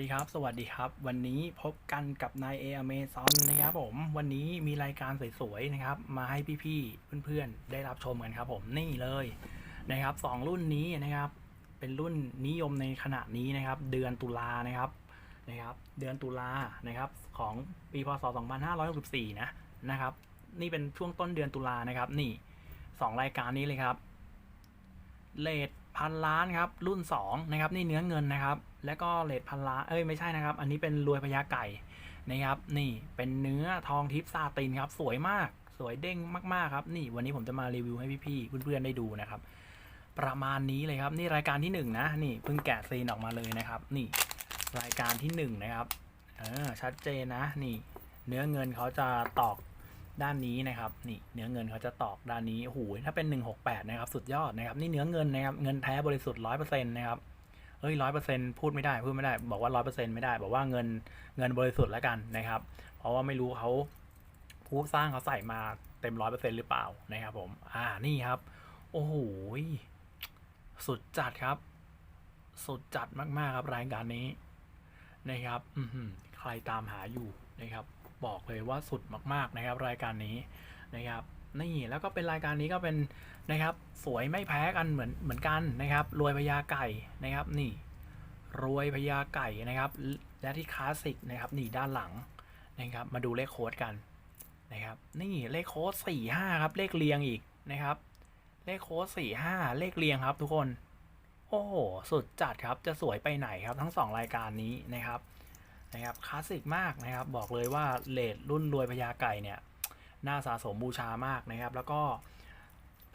ดีครับ สวัสดีครับ วันนี้พบกันกับนายเออเมซอนนะครับผม วันนี้มีรายการสวยๆนะครับ มาให้พี่ๆเพื่อนๆ ได้รับชมกันครับผมนี่เลยนะครับสองรุ่นนี้นะครับ เป็นรุ่นนิยมในขณะนี้นะครับ เดือนตุลานะครับนะครับ เดือนตุลานะครับของปีพศ 2564 นะนะครับ นี่เป็นช่วงต้นเดือนตุลานะครับ นี่สองรายการนี้เลยครับเลทพันล้านครับ รุ่น2นะครับ นี่เนื้อเงินนะครับ แล้วก็เลทพันล้านเอ้ยไม่ใช่นะครับ อันนี้เป็นรวยพญาไก่นะครับ นี่เป็นเนื้อทองทิพซาตินครับ สวยมาก สวยเด้งมากๆครับ นี่วันนี้ผมจะมารีวิวให้พี่ๆเพื่อนๆได้ดูนะครับ ประมาณนี้เลยครับ นี่รายการที่หนึ่งนะนี่เพิ่งแกะซีนออกมาเลยนะครับ นี่รายการที่หนึ่งนะครับเออชัดเจนนะ นี่ เนื้อเงินเขาจะตอกด้านนี้นะครับ นี่เนื้อเงินเขาจะตอกด้านนี้โอ้โหถ้าเป็น 168 นะครับ สุดยอดนะครับ นี่เนื้อเงินนะครับ เงินแท้บริสุทธิ์ร้อยเปอร์เซ็นต์นะครับ เอ้ยร้อยเปอร์เซ็นต์พูดไม่ได้พูดไม่ได้ บอกว่าร้อยเปอร์เซ็นต์ไม่ได้ บอกว่าเงินเงินบริสุทธิ์แล้วกันนะครับ เพราะว่าไม่รู้เขาผู้สร้างเขาใส่มาเต็มร้อยเปอร์เซ็นต์หรือเปล่านะครับผม อ่านี่ครับ โอ้โหสุดจัดครับ สุดจัดมากๆครับรายการนี้นะครับอืใครตามหาอยู่นะครับ บอกเลยว่าสุดมากๆนะครับ รายการนี้นะครับ นี่แล้วก็เป็นรายการนี้ก็เป็นนะครับสวยไม่แพ้กันเหมือนเหมือนกันนะครับ รวยพญาไก่นะครับนี่ รวยพญาไก่นะครับ และที่คลาสสิกนะครับนี่ด้านหลังนะครับ มาดูเลขโค้ดกันนะครับ นี่เลขโค้ดสี่ห้าครับ เลขเรียงอีกนะครับ เลขโค้ดสี่ห้าเลขเรียงครับ ทุกคน โอ้โหสุดจัดครับจะสวยไปไหนครับ ทั้งสองรายการนี้นะครับนะครับคลาสสิกมากนะครับ บอกเลยว่าเลดรุ่นรวยพญาไก่เนี่ย น่าสะสมบูชามากนะครับ แล้วก็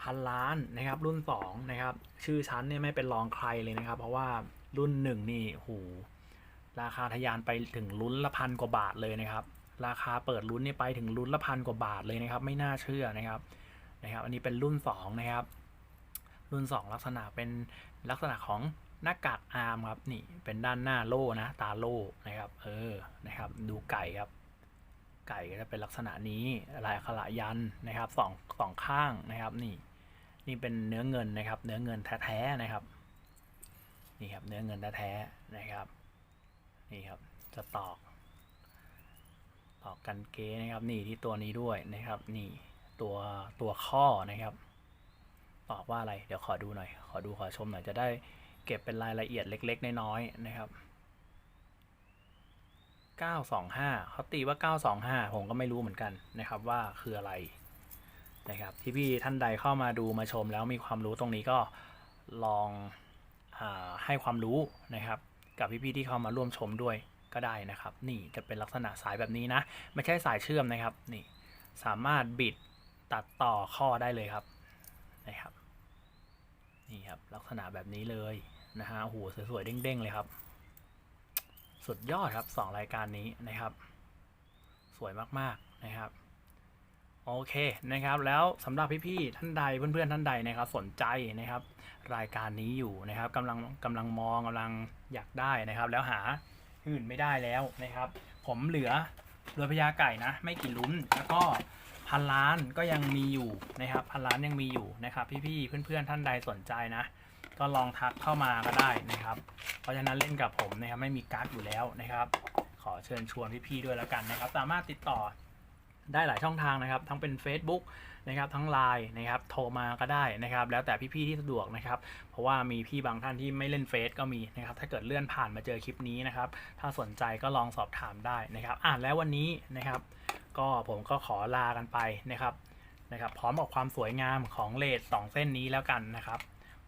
พันล้านนะครับ รุ่น2นะครับชื่อชั้นเนี่ยไม่เป็นรองใครเลยนะครับ เพราะว่ารุ่น1นี่โหราคาทะยานไปถึงลุ้นละพันกว่าบาทเลยนะครับ ราคาเปิดลุ้นนี่ไปถึงลุ้นละพันกว่าบาทเลยนะครับ ไม่น่าเชื่อนะครับนะครับ อันนี้เป็นรุ่น2นะครับ รุ่น 2 ลักษณะเป็นลักษณะของหน้ากากอาร์มครับนี่เป็นด้านหน้าโล่นะตาโล่นะครับ เออนะครับ ดูไก่ครับ ไก่ก็จะเป็นลักษณะนี้ลายขละยันนะครับสองสองข้างนะครับนี่นี่เป็นเนื้อเงินนะครับ เนื้อเงินแท้ๆนะครับนี่ครับเนื้อเงินแท้ๆนะครับนี่ครับจะตอกตอกกันเกนะครับ นี่ที่ตัวนี้ด้วยนะครับ นี่ตัวตัวข้อนะครับตอกว่าอะไรเดี๋ยวขอดูหน่อย ขอดูขอชมหน่อยจะได้เก็บเป็นรายละเอียดเล็ก ๆ น้อยๆนะครับ 925เขาตีว่า 925 ผมก็ไม่รู้เหมือนกันนะครับว่าคืออะไรนะครับที่พี่ท่านใดเข้ามาดูมาชมแล้วมีความรู้ตรงนี้ก็ลองอให้ความรู้นะครับ กับพี่ๆที่เข้ามาร่วมชมด้วยก็ได้นะครับ นี่จะเป็นลักษณะสายแบบนี้นะ ไม่ใช่สายเชื่อมนะครับนี่สามารถบิดตัดต่อข้อได้เลยครับนะครับนี่ครับลักษณะแบบนี้เลยนะฮะโอ้โหสวยๆเด้งๆเลยครับ สุดยอดครับสองรายการนี้นะครับ สวยมากๆนะครับ โอเคนะครับ แล้วสำหรับพี่ๆท่านใดเพื่อนๆท่านใดนะครับ สนใจนะครับ รายการนี้อยู่นะครับกำลังกำลังมองกำลังอยากได้นะครับ แล้วหาอื่นไม่ได้แล้วนะครับ ผมเหลือเรือพญาไก่นะ ไม่กี่ลุ้นแล้วก็พันล้านก็ยังมีอยู่นะครับ พันล้านยังมีอยู่นะครับ พี่ๆเพื่อนๆท่านใดสนใจนะ ก็ลองทักเข้ามาก็ได้นะครับ เพราะฉะนั้นเล่นกับผมนะครับไม่มีการ์ดอยู่แล้วนะครับ ขอเชิญชวนพี่ๆด้วยแล้วกันนะครับ สามารถติดต่อได้หลายช่องทางนะครับ ทั้งเป็น Facebook นะครับทั้ง Line นะครับโทรมาก็ได้นะครับ แล้วแต่พี่ๆที่สะดวกนะครับ เพราะว่ามีพี่บางท่านที่ไม่เล่นเฟซก็มีนะครับ ถ้าเกิดเลื่อนผ่านมาเจอคลิปนี้นะครับ ถ้าสนใจก็ลองสอบถามได้นะครับ อ่านแล้ววันนี้นะครับ ก็ผมก็ขอลากันไปนะครับนะครับ พร้อมกับความสวยงามของเลดสองเส้นนี้แล้วกันนะครับ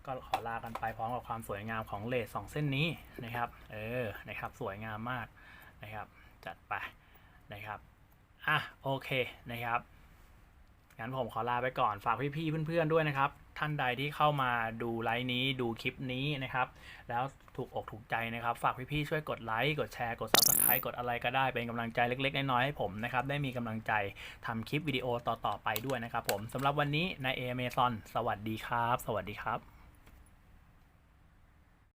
ก็ขอลากันไปพร้อมกับความสวยงามของเลสสองเส้นนี้นะครับ เออ นะครับ สวยงามมากนะครับ จัดไปนะครับ อะ โอเคนะครับ งั้นผมขอลาไปก่อน ฝากพี่ๆเพื่อนๆด้วยนะครับ ท่านใดที่เข้ามาดูไลฟ์นี้ ดูคลิปนี้นะครับ แล้วถูกอกถูกใจนะครับ ฝากพี่ๆช่วยกดไลค์ กดแชร์ กด subscribe กดอะไรก็ได้ เป็นกำลังใจเล็ก ๆ น้อยๆให้ผมนะครับ ได้มีกำลังใจทำคลิปวิดีโอต่อๆไปด้วยนะครับผมสำหรับวันนี้นายเอเมซอน สวัสดีครับ สวัสดีครับ